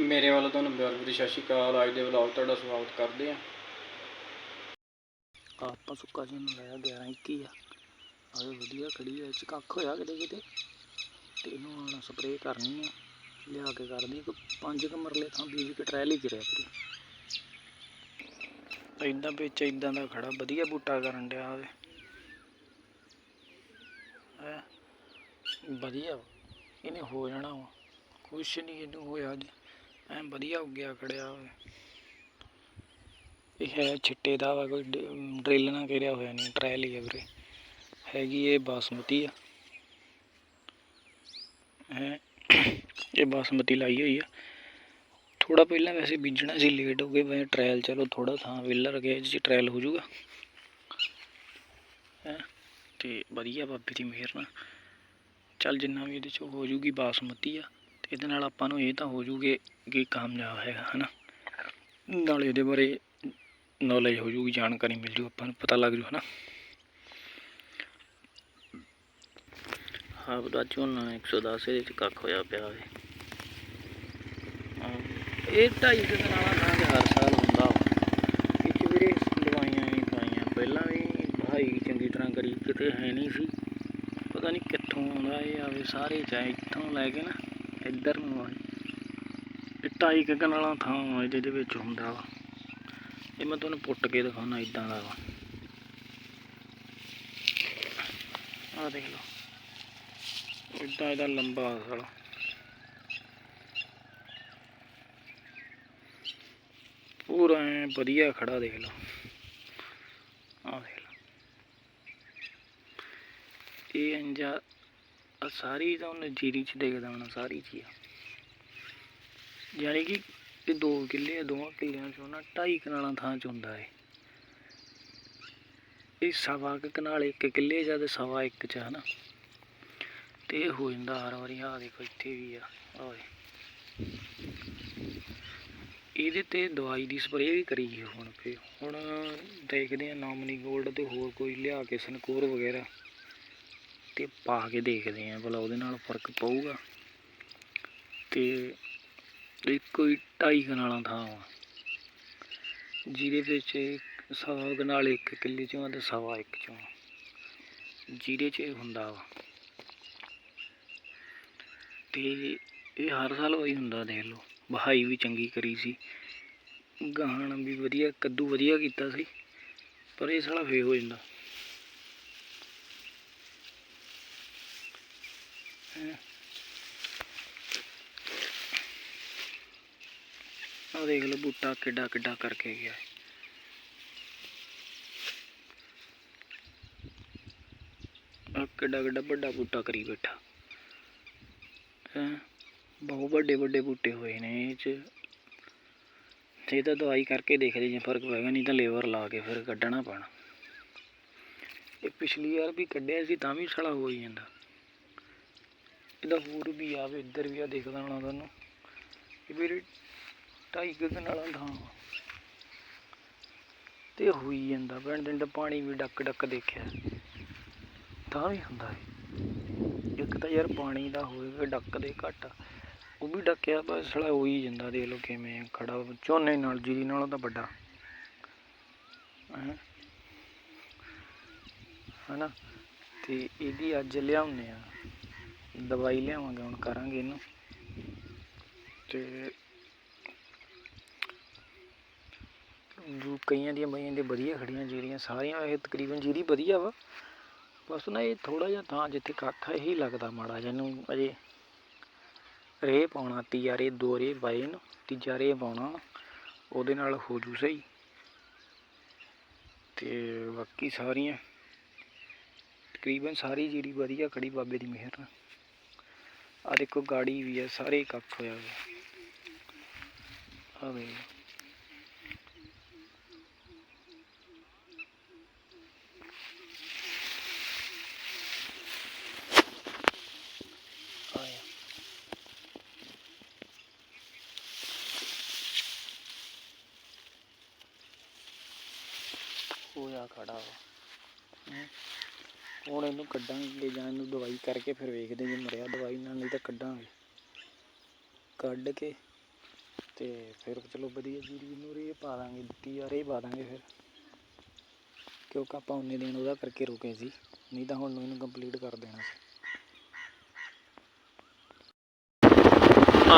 ਮੇਰੇ ਵੱਲੋਂ ਤੁਹਾਨੂੰ ਪਿਆਰ ਭਰੀ ਸਤਿ ਸ਼੍ਰੀ ਅਕਾਲ, ਅੱਜ ਦੇ ਵਲੌਗ ਤੁਹਾਡਾ ਸਵਾਗਤ ਕਰਦੇ ਆ ਆਪਾਂ ਸੁੱਕਾ ਝੋਨਾ ਲਾਇਆ 11 21 ਆ। ਆਵੇ ਵਧੀਆ ਖੜੀ ਆ ਚ ਕੱਖ ਹੋਇਆ ਕਿਤੇ ਕਿਤੇ? ਤੇ ਇਹਨੂੰ ਹੁਣ ਸਪਰੇਅ ਕਰਨੀ ਆ, ਲਿਆ ਕੇ ਕਰਦੀ ਇੱਕ ਪੰਜ ਕੁ ਮਰਲੇ ਥਾਂ ਬੀਜ ਕੇ ਟਰਾਇਲ ਹੀ ਕਰਿਆ ਕਰੀ ਇਦਾਂ ਵਿੱਚ ਇਦਾਂ ਦਾ ਖੜਾ, ਵਧੀਆ ਬੂਟਾ ਕਰਨ ਡਿਆ ਆਵੇ ਵਧੀਆ ਵਾ। ਇਹਨੇ ਹੋ ਜਾਣਾ ਵਾ। ਕੁਛ ਨਹੀਂ ਇਹਨੂੰ ਹੋਇਆ ਅੱਜ। ਐ ਵਧੀਆ ਉੱਗਿਆ ਖੜਿਆ ਹੋਵੇ ਇਹ ਹੈ ਛਿੱਟੇ ਦਾ ਵਾ, ਕੋਈ ਡਰਿਲ ਨਾ ਕਰਿਆ ਹੋਇਆ ਨਹੀਂ ਟਰਾਇਲ ਹੀ ਹੈ ਵੀਰੇ। ਹੈਗੀ ਇਹ ਬਾਸਮਤੀ ਆ। ਹੈ, ਇਹ ਬਾਸਮਤੀ ਲਾਈ ਹੋਈ ਆ। ਥੋੜਾ ਪਹਿਲਾਂ ਵੈਸੇ ਬੀਜਣਾ ਸੀ, ਲੇਟ ਹੋ ਗਏ ਵੈਸੇ ਟਰਾਇਲ ਚਲੋ ਥੋੜਾ ਥਾਂ ਵਿਲਰ ਗਿਆ ਜਿਸ ਟਰਾਇਲ ਹੋ ਜਾਊਗਾ। ਹੈ, ਤੇ ਵਧੀਆ ਬਾਬੇ ਦੀ ਮਿਹਰ ਨਾਲ। ਚੱਲ ਜਿੰਨਾ ਵੀ ਇਹਦੇ ਚ ਹੋ ਜੂਗੀ ਬਾਸਮਤੀ ਆ। ਇਹਦੇ ਨਾਲ ਆਪਾਂ ਨੂੰ ਇਹ ਤਾਂ ਹੋ ਜੂਗੇ ਕਿ ਕਾਮਯਾਬ ਹੈਗਾ ਹਨਾ? ਨਾਲੇ ਇਹਦੇ ਬਾਰੇ ਨੌਲੇਜ ਹੋ ਜੂਗੀ, ਜਾਣਕਾਰੀ ਮਿਲ ਜੂ, ਆਪਾਂ ਨੂੰ ਪਤਾ ਲੱਗ ਜੂ, ਹਨਾ? ਹਾਂ ਬਦਾ ਝੋਨਾ 110 ਇਹਦੇ ਚ ਕੱਖ ਹੋਇਆ ਪਿਆ ਵੇ। ਇਹ ਢਾਈ ਕੁ ਕਨਾਲਾਂ ਥਾਂ ਹਰ ਸਾਲ ਹੁੰਦਾ ਵਾ। ਵੀਰੇ ਦਵਾਈਆਂ ਨਹੀਂ ਪਾਈਆਂ ਪਹਿਲਾਂ ਵੀ ਭਾਈ ਚੰਗੀ ਤਰ੍ਹਾਂ ਕਰੀ ਕਿਤੇ ਹੈ ਨਹੀਂ ਸੀ। ਪਤਾ ਨਹੀਂ ਕਿੱਥੋਂ ਆਉਂਦਾ ਇਹ ਆਵੇ, ਸਾਰੇ ਚਾਹੇ ਇੱਥੋਂ ਲੈ ਕੇ ਨਾ ਇੱਧਰ ਨੂੰ ਆ ਇਹ ਢਾਈ ਕੁ ਕਨਾਲਾਂ ਥਾਂ ਵਾ ਜਿਹਦੇ ਵਿੱਚ ਹੁੰਦਾ ਵਾ। ਇਹ ਮੈਂ ਤੁਹਾਨੂੰ ਪੁੱਟ ਕੇ ਦਿਖਾਉਣਾ ਇਦਾਂ ਦਾ ਵਾ। ਆਹ ਦੇਖ ਲਓ। ਇਦਾਂ ਇਹਦਾ ਲੰਬਾ ਸਾਲਾ। ਪੂਰਾ ਵਧੀਆ ਖੜਾ ਦੇਖ ਲਓ। ਆਹ ਦੇਖ ਲਓ। ਇਹ ਅੰਜਾ ਸਾਰੀ ਤਾਂ ਉਹਨੇ ਜੀਰੀ ਚ ਦੇਖਦਾ ਹੋਣਾ, ਸਾਰੀ ਚੀਜ਼। ਹੀ ਯਾਨੀ ਕਿ ਇਹ ਦੋ ਕਿੱਲੇ ਆ, ਦੋਵਾਂ ਕਿੱਲਿਆਂ ਚੋਂ ਨਾ ਢਾਈ ਕਨਾਲਾਂ ਥਾਂ ਚ ਹੁੰਦਾ ਏ ਇਹ ਸਵਾ ਕੁ ਕਨਾਲ, ਇੱਕ ਕਿੱਲੇ ਜਾਂ ਤੇ ਸਵਾ ਇੱਕ ਚ, ਹਨਾ? ਤੇ ਹੋ ਜਾਂਦਾ ਹਰ ਵਾਰੀ ਆ ਦੇਖੋ ਇੱਥੇ ਵੀ ਆ ਓਏ ਇਹਦੇ ਤੇ ਦਵਾਈ ਦੀ ਸਪਰੇਅ ਵੀ ਕਰੀ ਹੁਣ ਫੇ ਹੁਣ ਦੇਖਦੇ ਆ, ਨੋਮਨੀ ਗੋਲਡ ਤੇ ਹੋਰ ਕੋਈ ਲਿਆ ਕੇ ਸਨਕੋਰ ਵਗੈਰਾ। ਤੇ ਪਾ ਕੇ ਦੇਖਦੇ ਆ ਭਲਾ ਉਹਦੇ ਨਾਲ ਫ਼ਰਕ ਪਊਗਾ। ਤੇ ਇਹ ਕੋਈ ਢਾਈ ਕਨਾਲਾਂ ਥਾਂ ਵਾ। ਜਿਹਦੇ ਵਿੱਚ ਸਵਾ ਕਨਾਲ ਇੱਕ ਕਿੱਲੇ ਚੋਂ ਆ ਤੇ ਸਵਾ ਇੱਕ ਚੋਂ ਜਿਹਦੇ ਚ ਇਹ ਹੁੰਦਾ ਵਾ। ਤੇ ਇਹ ਹਰ ਸਾਲ ਹੋਈ ਹੁੰਦਾ ਦੇਖ ਲਓ। ਬਹਾਈ ਵੀ ਚੰਗੀ ਕਰੀ ਸੀ। ਗਾਹਣ ਵੀ ਵਧੀਆ, ਕੱਦੂ ਵਧੀਆ ਕੀਤਾ ਸੀ। ਪਰ ਇਹ ਸਾਲਾ ਫੇ ਹੋ ਜਾਂਦਾ। ਹੈਂ। ਦੇਖ ਲਓ ਬੂਟਾ ਕਿੱਡਾ ਕਿੱਡਾ ਕਰਕੇ ਗਿਆ ਆ ਕਿੱਡਾ ਕਿੱਡਾ ਵੱਡਾ ਬੂਟਾ ਕਰੀ ਬੈਠਾ। ਹੈ? ਬਹੁਤ ਵੱਡੇ ਵੱਡੇ ਬੂਟੇ ਹੋਏ ਨੇ ਇਹ ਚ। ਇਹ ਤਾਂ ਦਵਾਈ ਕਰਕੇ ਦੇਖਦੇ ਜੇ ਫ਼ਰਕ ਪਏਗਾ, ਨਹੀਂ ਤਾਂ ਲੇਬਰ ਲਾ ਕੇ ਫਿਰ ਕੱਢਣਾ ਪੈਣਾ। ਇਹ ਪਿਛਲੀ ਵਾਰ ਵੀ ਕੱਢਿਆ ਸੀ, ਤਾਂ ਵੀ ਸਾਲਾ ਹੋ ਹੀ ਜਾਂਦਾ। ਇਹਦਾ ਹੋਰ ਵੀ ਆ, ਵੀ ਇੱਧਰ ਵੀ ਆ, ਦੇਖਦਾ ਹੋਣਾ ਤੁਹਾਨੂੰ। ਇਹ ਵੀਰੇ ਢਾਈ ਕੁ ਦਿਨ ਵਾਲਾ ਥਾਂ ਵਾ। ਤੇ ਹੋਈ ਜਾਂਦਾ, ਭੈਣ ਦਿਨ ਦਾ ਪਾਣੀ ਵੀ ਡੱਕ ਡੱਕ ਦੇਖਿਆ। ਤਾਂ ਵੀ ਹੁੰਦਾ ਹੈ ਇੱਕ ਤਾਂ ਯਾਰ ਪਾਣੀ ਦਾ ਹੋਵੇ ਡੱਕ ਦੇ ਘੱਟ ਉਹ ਵੀ ਡੱਕਿਆ, ਬਸ ਸਾਲਾ ਹੋ ਹੀ ਜਾਂਦਾ, ਦੇਖ ਲਓ ਕਿਵੇਂ ਖੜਾ ਝੋਨੇ ਨਾਲ, ਜੀਰੀ ਨਾਲੋਂ ਤਾਂ ਵੱਡਾ। ਹੈਂ? ਹਨਾ? ਤੇ ਇਹਦੀ ਅੱਜ ਲਿਆਉਂਦੇ ਆ। ਦਵਾਈ ਲਿਆਵਾਂਗੇ, ਹੁਣ ਕਰਾਂਗੇ ਇਹਨੂੰ। ਤੇ ਜੋ ਕਈਆਂ ਦੀਆਂ ਬਈਆਂ ਦੇ ਵਧੀਆ ਖੜੀਆਂ ਜੀਰੀਆਂ, ਸਾਰੀਆਂ ਇਹ ਤਕਰੀਬਨ ਜੀਰੀ ਵਧੀਆ ਵਾ। ਬਸ ਨਾ ਇਹ ਥੋੜਾ ਜਿਹਾ ਥਾਂ ਜਿੱਥੇ ਕੱਖ ਆ, ਇਹੀ ਲੱਗਦਾ ਮਾੜਾ ਜਿਹਾ। ਇਹਨੂੰ ਅਜੇ ਰੇ ਪਾਉਣਾ ਤੀਜਾ ਰੇ ਦੋ ਰੇ ਪਾਏ ਨੂੰ ਤੀਜਾ ਰੇ ਪਾਉਣਾ, ਉਹਦੇ ਨਾਲ ਹੋ ਜੂ ਸਹੀ। ਤੇ ਬਾਕੀ ਸਾਰੀਆਂ ਤਕਰੀਬਨ ਸਾਰੀ ਜੀਰੀ ਵਧੀਆ, ਖੜੀ ਬਾਬੇ ਦੀ ਮਿਹਰ ਨਾਲ। ਆ ਦੇਖੋ ਗਾੜੀ ਵੀ ਆ ਸਾਰੇ ਕੱਖ ਹੋਇਆ ਹੋਇਆ ਆ ਵੇਖ ਲਓ। ਆਇਆ ਹੋਇਆ ਖੜਾ ਵਾ ਹੈਂ। ਹੁਣ ਇਹਨੂੰ ਕੱਢਾਂਗੇ ਜਾਂ ਇਹਨੂੰ ਦਵਾਈ ਕਰਕੇ ਫਿਰ ਵੇਖਦੇ ਜੇ ਮਰਿਆ ਦਵਾਈ ਨਾਲ ਨਹੀਂ ਤਾਂ ਕੱਢਾਂਗੇ। ਕੱਢ ਕੇ ਤੇ ਫਿਰ ਚਲੋ ਵਧੀਆ ਜੀਰੀ ਨੂੰ ਰੇ ਪਾ ਦਾਂਗੇ, ਦਿੱਤੀ ਆ, ਰੇ ਪਾ ਦਾਂਗੇ ਫਿਰ। ਕਿਉਂਕਿ ਆਪਾਂ ਉਨੇ ਦਿਨ ਉਹਦਾ ਕਰਕੇ ਰੁਕੇ ਸੀ, ਨਹੀਂ ਤਾਂ ਹੁਣ ਇਹਨੂੰ ਕੰਪਲੀਟ ਕਰ ਦੇਣਾ ਸੀ।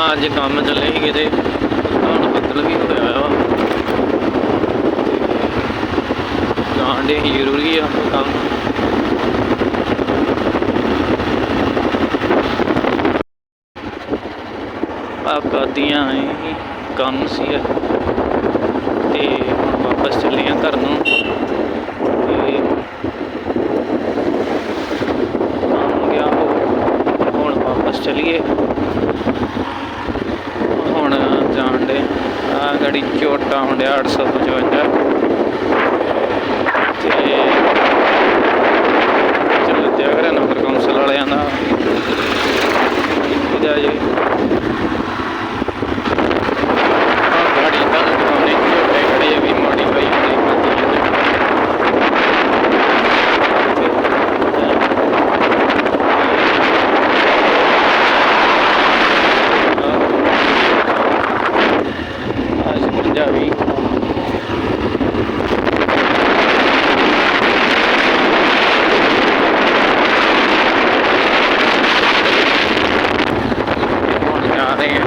ਅੱਜ ਕੰਮ ਚੱਲੇ ਸੀ ਕਿਤੇ ਹੁਣ ਬੱਦਲ ਵੀ ਹੋਇਆ ਵਾ ਜਾਣ ਦੇ ਹੀ ਜ਼ਰੂਰੀ ਆ, ਕੰਮ। ਆ ਕਰਦੀਆਂ ਕੰਮ ਸੀ ਤੇ ਹੁਣ ਵਾਪਸ ਚੱਲੇ ਆ ਘਰ ਨੂੰ ਤੇ ਕੰਮ ਗਿਆ ਉਹ ਹੁਣ ਵਾਪਸ ਚੱਲੀਏ ਹੁਣ ਜਾਣ ਦੇ ਆ ਗਾੜੀ ਝੋਟਾ ਹੁੰਦਿਆ 855 ਤੇ ਚੱਲ ਤੇ ਅਗਰ ਨਗਰ ਕੌਂਸਲ ਵਾਲਿਆਂ ਦਾ ਇਹਦਾ ਜੇ ਆ ਗਾੜੀ ਤਾਂ ਦਿਖਾਉਣੇ ਝੋਟੇ ਖੜੇ ਵੀ ਮੋਡੀਫਾਈ ਹੁੰਦੇ ਖਾਦੀ ਅੱਜ ਪੰਜਾਬੀ ਹੁਣ ਜਾ ਰਹੇ ਆ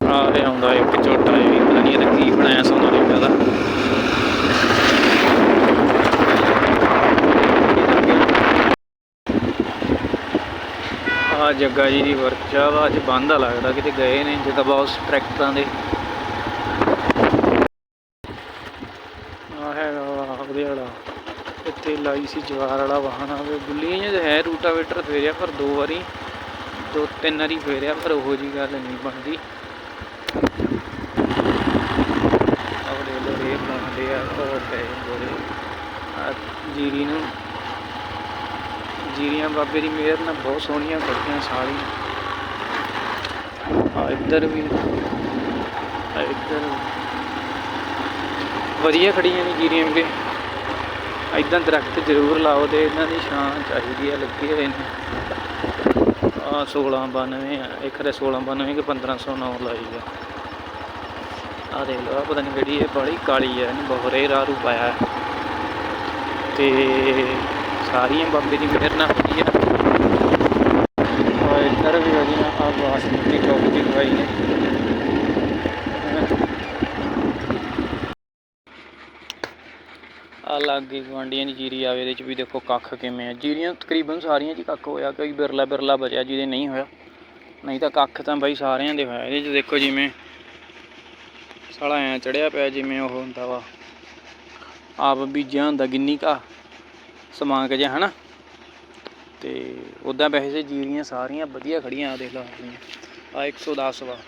ਆ ਰਿਹਾ ਹੁੰਦਾ ਇੱਕ ਝੋਟਾ ਇਹ ਵੀ ਪਤਾ ਨਹੀਂ ਇਹਦਾ ਕੀ ਬਣਾਇਆ ਸੋਨਾ ਰੇਟਾ ਦਾ ਆ ਜੀ ਦੀ ਵਰਕਸ਼ਾਪ ਅੱਜ ਬੰਦ ਆ ਲੱਗਦਾ, ਕਿਤੇ ਗਏ ਨੇ ਜਿੱਦਾਂ ਬਹੁਤ ਟਰੈਕਟਰਾਂ ਦੇ। ਆ ਹੈਗਾ ਉਹਦੇ ਵਾਲਾ। ਇੱਥੇ ਲਾਈ ਸੀ ਜਵਾਰ ਵਾਲਾ ਵਾਹਨ ਆਵੇ ਗੁੱਲੀਆਂ ਜਿਹਾ ਹੈ ਰੂਟਾਵੇਟਰ ਫੇਰਿਆ, ਪਰ ਦੋ ਵਾਰੀ, ਦੋ ਤਿੰਨ ਵਾਰੀ ਫੇਰਿਆ, ਪਰ ਉਹੋ ਜੀ ਗੱਲ ਨਹੀਂ ਬਣਦੀ। ਆਪਣੇ ਲੋਰੇ ਬਣਾਉਂਦੇ ਆ, ਉਹ ਪਏ ਆ ਜੀਰੀ ਨੂੰ ਜੀਰੀਆਂ, ਬਾਬੇ ਦੀ ਮਿਹਰ ਨਾਲ ਬਹੁਤ ਸੋਹਣੀਆਂ ਕੱਢੀਆਂ ਸਾਰੀਆਂ। ਆ ਇੱਧਰ ਵੀ, ਆ ਇੱਧਰ ਵਧੀਆ ਖੜੀਆਂ ਨੇ ਜੀਰੀਆਂ ਵੀ ਇਦਾਂ ਦਰਖਤ ਜ਼ਰੂਰ ਲਾਓ ਤੇ ਇਹਨਾਂ ਦੀ ਛਾਂ ਚਾਹੀਦੀ ਹੈ ਲੱਗੀ ਹੋਏ ਨੇ। ਆ 1692 ਆ, ਇੱਕ ਦੇ 1692 ਕਿ 1509 ਲਾਈ ਆ। ਆ ਦੇਖ ਲਓ ਆਹ ਪਤਾ ਨਹੀਂ ਕਿਹੜੀ ਇਹ ਬੜੀ ਕਾਲੀ ਹੈ ਇਹਨੇ ਬਹੁਰੇ ਰਾਰੂ ਪਾਇਆ। ਹੈ। ਤੇ ਸਾਰੀਆਂ ਬਾਬੇ ਦੀ ਮਿਹਰ ਨਾਲ ਵਧੀਆ ਆ ਇੱਧਰ ਵੀ ਵਧੀਆ ਆ ਬਾਸਮਤੀ ਚੌਕ ਦੀ ਦਵਾਈ ਨੇ ਆ ਲਾਗੇ ਗੁਆਂਢੀਆਂ ਦੀ ਜੀਰੀ ਆਵੇ, ਇਹਦੇ ਚ ਵੀ ਦੇਖੋ ਕੱਖ ਕਿਵੇਂ ਆ। ਜੀਰੀਆਂ ਤਕਰੀਬਨ ਸਾਰੀਆਂ 'ਚ ਕੱਖ ਹੋਇਆ, ਕੋਈ ਬਿਰਲਾ ਬਿਰਲਾ ਬਚਿਆ ਜਿਹਦੇ ਨਹੀਂ ਹੋਇਆ। ਨਹੀਂ ਤਾਂ ਕੱਖ ਤਾਂ ਬਾਈ ਸਾਰਿਆਂ ਦੇ ਹੋਇਆ। ਇਹਦੇ ਚ ਦੇਖੋ ਜਿਵੇਂ ਸਾਲਾ ਐ ਚੜਿਆ ਪਿਆ, ਜਿਵੇਂ ਉਹ ਹੁੰਦਾ ਵਾ। ਆਪ ਬੀਜਿਆ ਹੁੰਦਾ ਗਿੰਨੀ ਕਾ ਸਮਾਂਕ ਜਿਹਾ, ਹਨਾ? ਤੇ ਉਦਾਂ ਵੈਸੇ ਜੀਰੀਆਂ ਸਾਰੀਆਂ ਵਧੀਆ ਖੜੀਆਂ ਆ, ਦੇਖ ਲਓ ਆ 110 ਵਾ।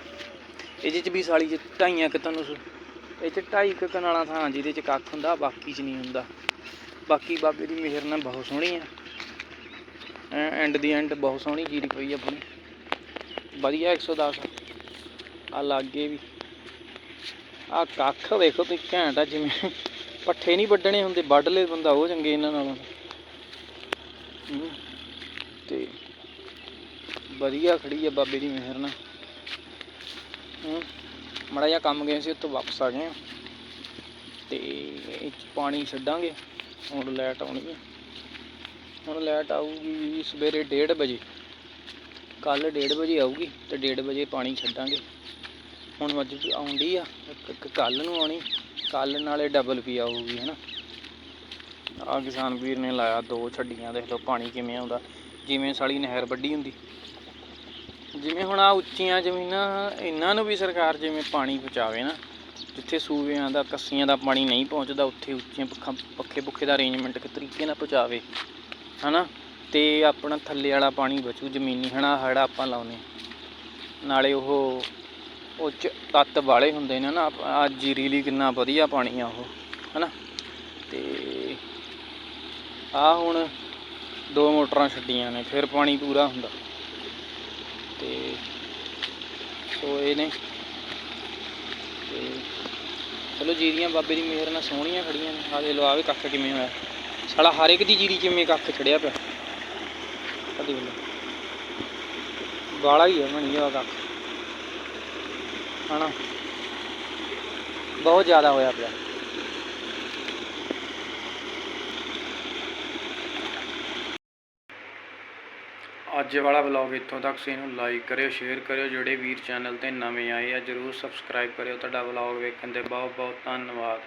ਇਹਦੇ ਚ ਵੀ ਸਾਲੀ ਚ ਢਾਈਆਂ ਕਿ ਤੁਹਾਨੂੰ ਇਹ ਚ ਢਾਈ ਕੁ ਕਨਾਲਾਂ ਥਾਂ, ਜਿਹਦੇ ਚ ਕੱਖ ਹੁੰਦਾ, ਬਾਕੀ ਚ ਨਹੀਂ ਹੁੰਦਾ। ਬਾਕੀ ਬਾਬੇ ਦੀ ਮਿਹਰ ਨਾਲ ਬਹੁਤ ਸੋਹਣੀ ਆ। ਐਂਡ ਦੀ ਐਂਡ ਬਹੁਤ ਸੋਹਣੀ ਜੀਰੀ ਪਈ ਆਪਣੀ। ਵਧੀਆ 110 ਆ ਲਾਗੇ ਵੀ। ਆ ਕੱਖ ਵੇਖੋ ਤੁਸੀਂ, ਘੈਂਟ ਆ ਜਿਵੇਂ ਪੱਠੇ ਨਹੀਂ ਵੱਢਣੇ ਹੁੰਦੇ, ਵੱਢ ਲਏ ਬੰਦਾ ਉਹ ਚੰਗੇ ਇਹਨਾਂ ਨਾਲੋਂ। ਤੇ ਵਧੀਆ ਖੜੀ ਆ ਬਾਬੇ ਦੀ ਮਿਹਰ ਨਾਲ। ਹੂੰ, ਮੜਾ ਜਿਹਾ ਕੰਮ ਗਏ ਸੀ, ਉੱਥੋਂ ਵਾਪਸ ਆ ਗਏ ਆ। ਤੇ ਇਹ ਪਾਣੀ ਛੱਡਾਂਗੇ, ਹੁਣ ਲਾਈਟ ਆਉਣੀ ਹੈ ਹੁਣ ਲਾਈਟ ਆਊਗੀ ਸਵੇਰੇ 1:30 ਵਜੇ। ਕੱਲ 1:30 ਵਜੇ ਆਊਗੀ, ਤੇ 1:30 ਵਜੇ ਪਾਣੀ ਛੱਡਾਂਗੇ। ਹੁਣ ਅੱਜ ਆਉਂਦੀ ਆ, ਇੱਕ ਕੱਲ ਨੂੰ ਆਉਣੀ, ਕੱਲ ਨਾਲੇ ਡਬਲ ਪੀ ਆਊਗੀ, ਹੈਨਾ। ਆ ਕਿਸਾਨ ਵੀਰ ਨੇ ਲਾਇਆ ਦੋ ਛੱਡੀਆਂ, ਦੇਖ ਲਓ ਪਾਣੀ ਕਿਵੇਂ ਆਉਂਦਾ। ਜਿਵੇਂ ਸਾਲੀ ਨਹਿਰ ਵੱਡੀ ਹੁੰਦੀ। ਜਿਵੇਂ ਹੁਣ ਆ ਉੱਚੀਆਂ ਜ਼ਮੀਨਾਂ, ਇਹਨਾਂ ਨੂੰ ਵੀ ਸਰਕਾਰ ਜਿਵੇਂ ਪਾਣੀ ਪਹੁੰਚਾਵੇ ਨਾ, ਜਿੱਥੇ ਸੂਬਿਆਂ ਦਾ, ਕੱਸੀਆਂ ਦਾ ਪਾਣੀ ਨਹੀਂ ਪਹੁੰਚਦਾ, ਉੱਥੇ ਉੱਚੀਆਂ ਪੱਖਾਂ ਪੱਖੇ ਪੁੱਖੇ ਦਾ ਅਰੇਂਜਮੈਂਟ ਕਿ ਤਰੀਕੇ ਨਾਲ ਪਹੁੰਚਾਵੇ, ਹਨਾ? ਤੇ ਆਪਣਾ ਥੱਲੇ ਵਾਲਾ ਪਾਣੀ ਬਚੂ, ਜ਼ਮੀਨੀ ਹਨਾ, ਹੜਾ ਆਪਾਂ ਲਾਉਨੇ ਨਾਲੇ ਉਹ ਉਹ ਤੱਤ ਵਾਲੇ ਹੁੰਦੇ ਨੇ ਨਾ ਆ ਜੀਰੀ ਲਈ ਕਿੰਨਾ ਵਧੀਆ ਪਾਣੀ ਆ ਉਹ, ਹਨਾ? ਤੇ ਆ ਹੁਣ ਦੋ ਮੋਟਰਾਂ ਛੱਡੀਆਂ ਨੇ, ਫਿਰ ਪਾਣੀ ਪੂਰਾ ਹੁੰਦਾ। ਤੇ ਸੋ ਇਹ ਨੇ। ਤੇ ਚਲੋ ਜੀਰੀਆਂ ਬਾਬੇ ਦੀ ਮਿਹਰ ਨਾਲ ਸੋਹਣੀਆਂ ਖੜੀਆਂ ਨੇ। ਆ ਦੇ ਲੋ ਆਵੇ ਕੱਖ ਕਿਵੇਂ ਹੋਇਆ। ਸਾਲਾ ਹਰ ਇੱਕ ਦੀ ਜੀਰੀ ਕਿਵੇਂ ਕੱਖ ਚੜਿਆ ਪਿਆ। ਆ ਦੇਖ ਲਓ। ਗਾਲਾ ਹੀ ਹੈ ਬਣੀ ਆ ਕੱਖ। ਹਨਾ? ਬਹੁਤ ਜ਼ਿਆਦਾ ਹੋਇਆ ਪਿਆ। ਅੱਜ ਵਾਲਾ ਵਲੌਗ ਇੱਥੋਂ ਤੱਕ। ਸੀ ਇਹਨੂੰ ਲਾਈਕ ਕਰਿਓ ਸ਼ੇਅਰ ਕਰਿਓ। ਜਿਹੜੇ ਵੀਰ ਚੈਨਲ ਤੇ ਨਵੇਂ ਆਏ ਆ, ਜਰੂਰ ਸਬਸਕ੍ਰਾਈਬ ਕਰਿਓ। ਤੁਹਾਡਾ ਵਲੌਗ ਵੇਖਣ ਦੇ ਬਹੁਤ ਬਹੁਤ ਧੰਨਵਾਦ।